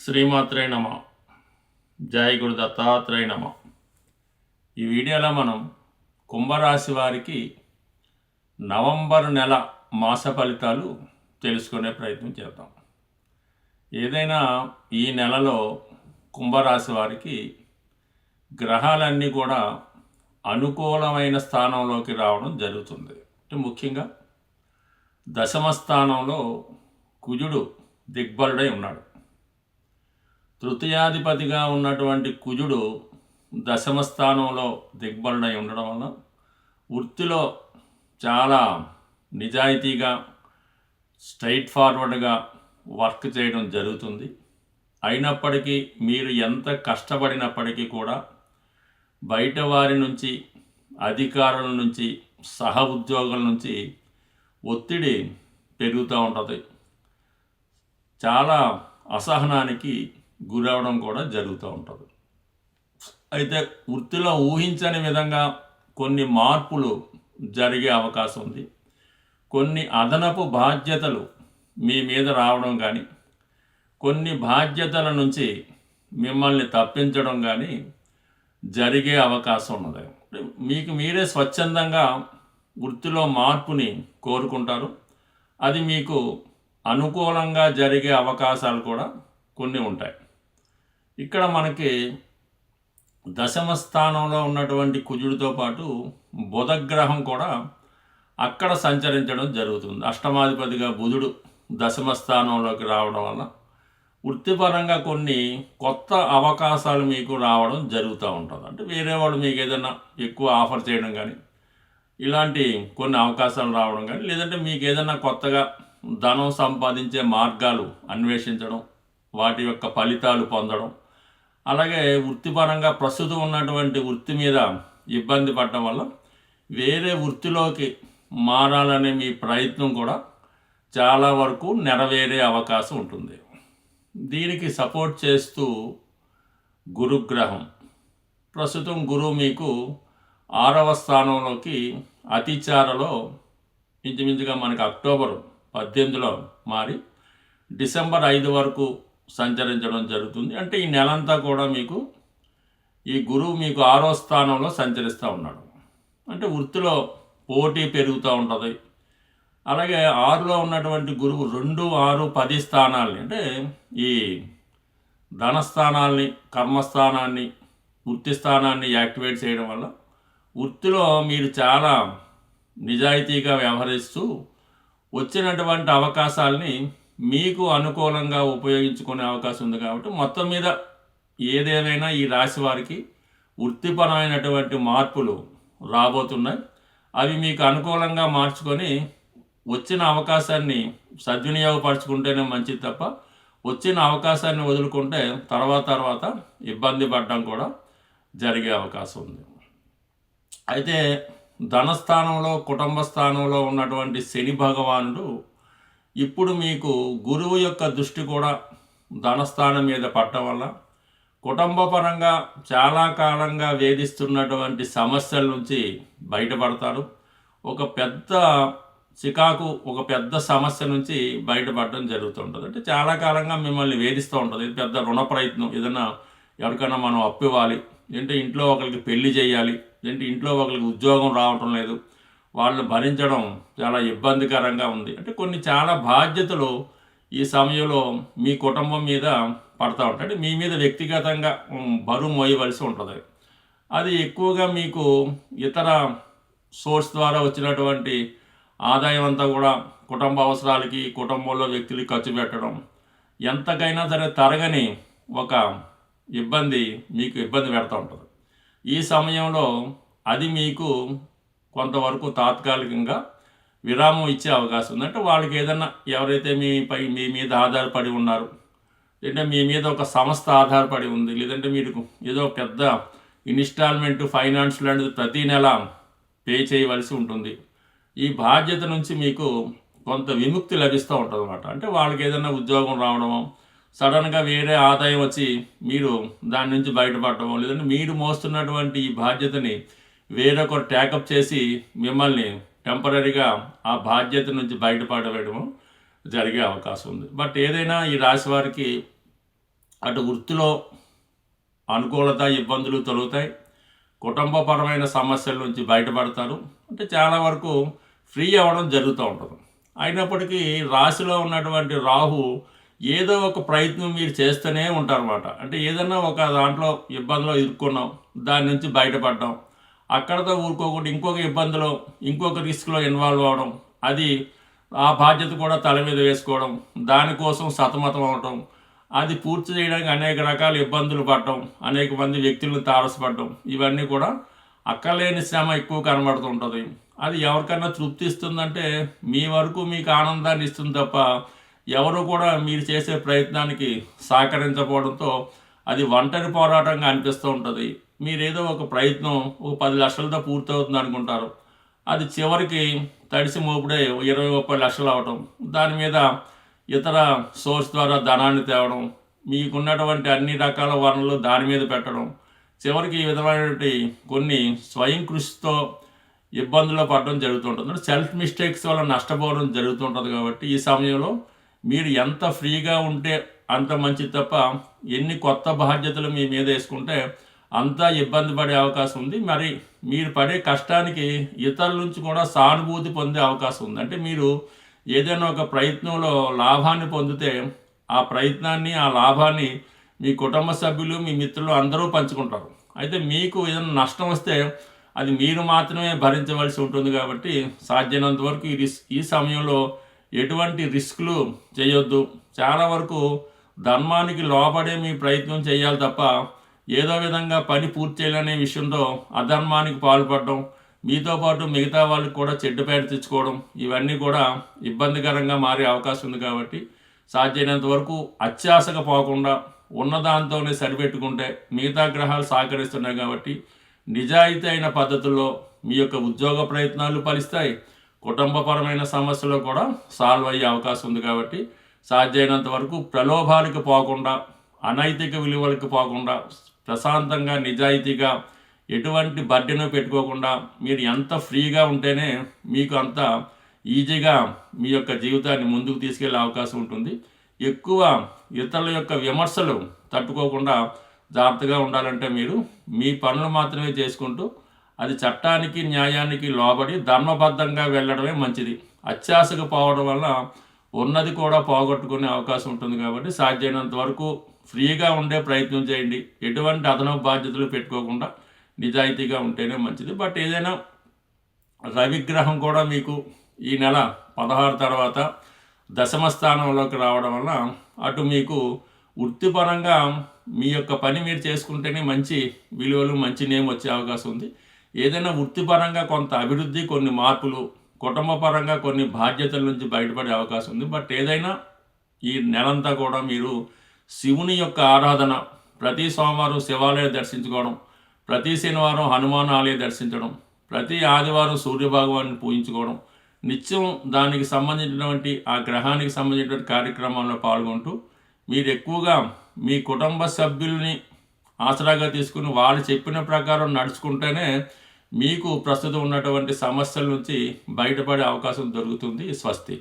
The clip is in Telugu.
శ్రీమాత్రే నమ. జయ గురు దత్తాత్రేయ నమ. ఈ వీడియోలో మనం కుంభరాశి వారికి నవంబర్ నెల మాస ఫలితాలు తెలుసుకునే ప్రయత్నం చేద్దాం. ఏదైనా ఈ నెలలో కుంభరాశి వారికి గ్రహాలన్నీ కూడా అనుకూలమైన స్థానంలోకి రావడం జరుగుతుంది. అంటే ముఖ్యంగా దశమ స్థానంలో కుజుడు దిగ్బలుడై ఉన్నాడు. తృతీయాధిపతిగా ఉన్నటువంటి కుజుడు దశమ స్థానంలో దిగ్బలుడై ఉండడం వలన వృత్తిలో చాలా నిజాయితీగా స్ట్రైట్ ఫార్వర్డ్గా వర్క్ చేయడం జరుగుతుంది. అయినప్పటికీ మీరు ఎంత కష్టపడినప్పటికీ కూడా బయట వారి నుంచి అధికారుల నుంచి సహ ఉద్యోగుల నుంచి ఒత్తిడి పెరుగుతూ ఉంటుంది. చాలా అసహనానికి గురవడం కూడా జరుగుతూ ఉంటుంది. అయితే వృత్తిలో ఊహించని విధంగా కొన్ని మార్పులు జరిగే అవకాశం ఉంది. కొన్ని అదనపు బాధ్యతలు మీ మీద రావడం కానీ కొన్ని బాధ్యతల నుంచి మిమ్మల్ని తప్పించడం కానీ జరిగే అవకాశం ఉన్నది. మీకు మీరే స్వచ్ఛందంగా వృత్తిలో మార్పుని కోరుకుంటారు. అది మీకు అనుకూలంగా జరిగే అవకాశాలు కూడా కొన్ని ఉంటాయి. ఇక్కడ మనకి దశమ స్థానంలో ఉన్నటువంటి కుజుడితో పాటు బుధగ్రహం కూడా అక్కడ సంచరించడం జరుగుతుంది. అష్టమాధిపతిగా బుధుడు దశమ స్థానంలోకి రావడం వల్ల వృత్తిపరంగా కొన్ని కొత్త అవకాశాలు మీకు రావడం జరుగుతూ ఉంటుంది. అంటే వేరే వాళ్ళు మీకు ఏదైనా ఎక్కువ ఆఫర్ చేయడం కానీ ఇలాంటి కొన్ని అవకాశాలు రావడం కానీ లేదంటే మీకు ఏదైనా కొత్తగా ధనం సంపాదించే మార్గాలు అన్వేషించడం వాటి యొక్క ఫలితాలు పొందడం అలాగే వృత్తిపరంగా ప్రస్తుతం ఉన్నటువంటి వృత్తి మీద ఇబ్బంది పడటం వల్ల వేరే వృత్తిలోకి మారాలనే మీ ప్రయత్నం కూడా చాలా వరకు నెరవేరే అవకాశం ఉంటుంది. దీనికి సపోర్ట్ చేస్తూ గురుగ్రహం. ప్రస్తుతం గురువు మీకు ఆరవ స్థానంలోకి అతిచారలో ఇంచుమించుగా మనకి అక్టోబర్ పద్దెనిమిదిలో మారి డిసెంబర్ ఐదు వరకు సంచరించడం జరుగుతుంది. అంటే ఈ నెలంతా కూడా మీకు ఈ గురువు మీకు ఆరో స్థానంలో సంచరిస్తూ ఉన్నాడు. అంటే వృత్తిలో పోటీ పెరుగుతూ ఉంటుంది. అలాగే ఆరులో ఉన్నటువంటి గురువు రెండు ఆరు పది స్థానాలని అంటే ఈ ధనస్థానాల్ని కర్మస్థానాన్ని వృత్తి స్థానాన్ని యాక్టివేట్ చేయడం వల్ల వృత్తిలో మీరు చాలా నిజాయితీగా వ్యవహరిస్తూ వచ్చినటువంటి అవకాశాలని మీకు అనుకూలంగా ఉపయోగించుకునే అవకాశం ఉంది కాబట్టి మొత్తం మీద ఏదేమైనా ఈ రాశి వారికి వృత్తిపరమైనటువంటి మార్పులు రాబోతున్నాయి. అవి మీకు అనుకూలంగా మార్చుకొని వచ్చిన అవకాశాన్ని సద్వినియోగపరచుకుంటేనే మంచిది తప్ప వచ్చిన అవకాశాన్ని వదులుకుంటే తర్వాత తర్వాత ఇబ్బంది పడడం కూడా జరిగే అవకాశం ఉంది. అయితే ధనస్థానంలో కుటుంబ స్థానంలో ఉన్నటువంటి శని భగవానుడు ఇప్పుడు మీకు గురువు యొక్క దృష్టి కూడా ధనస్థానం మీద పట్టడం వల్ల కుటుంబపరంగా చాలా కాలంగా వేధిస్తున్నటువంటి సమస్యల నుంచి బయటపడతారు. ఒక పెద్ద చికాకు ఒక పెద్ద సమస్య నుంచి బయటపడడం జరుగుతుంటుంది. అంటే చాలా కాలంగా మిమ్మల్ని వేధిస్తూ ఉంటుంది. ఇది పెద్ద రుణ ప్రయత్నం. ఏదైనా ఎవరికైనా మనం అప్పు ఇవ్వాలి. ఏంటంటే ఇంట్లో ఒకరికి పెళ్ళి చేయాలి? ఏంటి ఇంట్లో ఒకరికి ఉద్యోగం రావటం లేదు? వాళ్ళు భరించడం చాలా ఇబ్బందికరంగా ఉంది. అంటే కొన్ని చాలా బాధ్యతలు ఈ సమయంలో మీ కుటుంబం మీద పడతా ఉంటాయి. అంటే మీ మీద వ్యక్తిగతంగా బరువు మోయవలసి ఉంటుంది. అది ఎక్కువగా మీకు ఇతర సోర్స్ ద్వారా వచ్చినటువంటి ఆదాయం అంతా కూడా కుటుంబ అవసరాలకి కుటుంబంలో వ్యక్తులకి ఖర్చు పెట్టడం ఎంతకైనా సరే తరగని ఒక ఇబ్బంది మీకు ఇబ్బంది పెడతా ఉంటుంది. ఈ సమయంలో అది మీకు కొంతవరకు తాత్కాలికంగా విరామం ఇచ్చే అవకాశం ఉంది. అంటే వాళ్ళకి ఏదన్నా ఎవరైతే మీపై మీ మీద ఆధారపడి ఉన్నారు లేదంటే మీ మీద ఒక సంస్థ ఆధారపడి ఉంది లేదంటే మీరు ఏదో పెద్ద ఇన్స్టాల్మెంట్ ఫైనాన్స్ లాంటిది ప్రతి నెల పే చేయవలసి ఉంటుంది. ఈ బాధ్యత నుంచి మీకు కొంత విముక్తి లభిస్తూ ఉంటుంది అనమాట అంటే వాళ్ళకి ఏదైనా ఉద్యోగం రావడమో సడన్గా వేరే ఆదాయం వచ్చి మీరు దాని నుంచి బయటపడటం లేదంటే మీరు మోస్తున్నటువంటి ఈ బాధ్యతని వేరొకరు ట్యాకప్ చేసి మిమ్మల్ని టెంపరీగా ఆ బాధ్యత నుంచి బయటపడవేయడము జరిగే అవకాశం ఉంది. బట్ ఏదైనా ఈ రాశి వారికి అటు వృత్తిలో అనుకూలత ఇబ్బందులు తొలుగుతాయి. కుటుంబపరమైన సమస్యల నుంచి బయటపడతారు. అంటే చాలా వరకు ఫ్రీ అవ్వడం జరుగుతూ ఉంటుంది. అయినప్పటికీ రాశిలో ఉన్నటువంటి రాహు ఏదో ఒక ప్రయత్నం మీరు చేస్తూనే ఉంటారన్నమాట. అంటే ఏదైనా ఒక దాంట్లో ఇబ్బందిలో ఇరుక్కున్నాం దాని నుంచి బయటపడడం. అక్కడతో ఊరుకోకుండా ఇంకొక ఇబ్బందిలో ఇంకొక రిస్క్లో ఇన్వాల్వ్ అవ్వడం అది ఆ బాధ్యత కూడా తల మీద వేసుకోవడం దానికోసం సతమతం అవడం అది పూర్తి చేయడానికి అనేక రకాల ఇబ్బందులు పడటం అనేక మంది వ్యక్తులను తారసపడడం. ఇవన్నీ కూడా అక్కలేని శ్రమ ఎక్కువ కనబడుతుంటుంది. అది ఎవరికన్నా తృప్తి ఇస్తుందంటే మీ వరకు మీకు ఆనందాన్ని ఇస్తుంది తప్ప ఎవరు కూడా మీరు చేసే ప్రయత్నానికి సహకరించకపోవడంతో అది ఒంటరి పోరాటంగా అనిపిస్తూ ఉంటుంది. మీరేదో ఒక ప్రయత్నం ఒక పది లక్షలతో పూర్తవుతుంది అనుకుంటారు. అది చివరికి తడిసి మోపుడే ఇరవై ముప్పై లక్షలు అవటం దాని మీద ఇతర సోర్స్ ద్వారా ధనాన్ని తేవడం మీకున్నటువంటి అన్ని రకాల వనరులు దాని మీద పెట్టడం చివరికి ఈ విధమైనటువంటి కొన్ని స్వయం కృషితో ఇబ్బందుల్లో పడడం జరుగుతుంటుంది సెల్ఫ్ మిస్టేక్స్ వల్ల నష్టపోవడం జరుగుతుంటుంది కాబట్టి ఈ సమయంలో మీరు ఎంత ఫ్రీగా ఉంటే అంత మంచిది తప్ప ఎన్ని కొత్త బాధ్యతలు మీ మీద వేసుకుంటే అంతా ఇబ్బంది పడే అవకాశం ఉంది. మరి మీరు పడే కష్టానికి ఇతరుల నుంచి కూడా సానుభూతి పొందే అవకాశం ఉంది. అంటే మీరు ఏదైనా ఒక ప్రయత్నంలో లాభాన్ని పొందితే ఆ ప్రయత్నాన్ని ఆ లాభాన్ని మీ కుటుంబ సభ్యులు మీ మిత్రులు అందరూ పంచుకుంటారు. అయితే మీకు ఏదైనా నష్టం వస్తే అది మీరు మాత్రమే భరించవలసి ఉంటుంది కాబట్టి సాధ్యమైనంత వరకు ఈ ఈ సమయంలో ఎటువంటి రిస్క్లు చేయొద్దు. చాలా వరకు ధర్మానికి లోబడే మీ ప్రయత్నం చేయాలి తప్ప ఏదో విధంగా పని పూర్తి చేయాలనే విషయంలో అధర్మానికి పాల్పడడం మీతో పాటు మిగతా వాళ్ళకి కూడా చెడ్డ పేరు తెచ్చుకోవడం ఇవన్నీ కూడా ఇబ్బందికరంగా మారే అవకాశం ఉంది కాబట్టి సాధ్యమైనంత వరకు అత్యాశగా పోకుండా ఉన్న దాంతోనే సరిపెట్టుకుంటే మిగతా గ్రహాలు సహకరిస్తున్నాయి కాబట్టి నిజాయితీ అయిన పద్ధతుల్లో మీ యొక్క ఉద్యోగ ప్రయత్నాలు ఫలిస్తాయి. కుటుంబపరమైన సమస్యలు కూడా సాల్వ్ అయ్యే అవకాశం ఉంది కాబట్టి సాధ్యమైనంత వరకు ప్రలోభాలకు పోకుండా అనైతిక విలువలకు పోకుండా ప్రశాంతంగా నిజాయితీగా ఎటువంటి బర్డెను పెట్టుకోకుండా మీరు ఎంత ఫ్రీగా ఉంటేనే మీకు అంత ఈజీగా మీ యొక్క జీవితాన్ని ముందుకు తీసుకెళ్ళే అవకాశం ఉంటుంది. ఎక్కువ ఇతరుల యొక్క విమర్శలు తట్టుకోకుండా జాగ్రత్తగా ఉండాలంటే మీరు మీ పనులు మాత్రమే చేసుకుంటూ అది చట్టానికి న్యాయానికి లోబడి ధర్మబద్ధంగా వెళ్ళడమే మంచిది. అత్యాశకు పోవడం వల్ల ఉన్నది కూడా పోగొట్టుకునే అవకాశం ఉంటుంది కాబట్టి సాధ్యమైనంత వరకు ఫ్రీగా ఉండే ప్రయత్నం చేయండి. ఎటువంటి అదనపు బాధ్యతలు పెట్టుకోకుండా నిజాయితీగా ఉంటేనే మంచిది. బట్ ఏదైనా రవిగ్రహం కూడా మీకు ఈ నెల పదహారు తర్వాత దశమ స్థానంలోకి రావడం వల్ల అటు మీకు వృత్తిపరంగా మీ యొక్క పని మీరు చేసుకుంటేనే మంచి విలువలు మంచి నేమ్ వచ్చే అవకాశం ఉంది. ఏదైనా వృత్తిపరంగా కొంత అభివృద్ధి కొన్ని మార్పులు కుటుంబపరంగా కొన్ని బాధ్యతల నుంచి బయటపడే అవకాశం ఉంది. బట్ ఏదైనా ఈ నెలంతా కూడా మీరు శివుని యొక్క ఆరాధన ప్రతి సోమవారం శివాలయం దర్శించుకోవడం ప్రతి శనివారం హనుమాన్ ఆలయం దర్శించడం ప్రతి ఆదివారం సూర్యభగవాన్ని పూజించుకోవడం నిత్యం దానికి సంబంధించినటువంటి ఆ గ్రహానికి సంబంధించినటువంటి కార్యక్రమాల్లో పాల్గొంటూ మీరు ఎక్కువగా మీ కుటుంబ సభ్యుల్ని ఆసరాగా తీసుకుని వాళ్ళు చెప్పిన ప్రకారం నడుచుకుంటేనే మీకు ప్రస్తుతం ఉన్నటువంటి సమస్యల నుంచి బయటపడే అవకాశం దొరుకుతుంది స్వస్తి.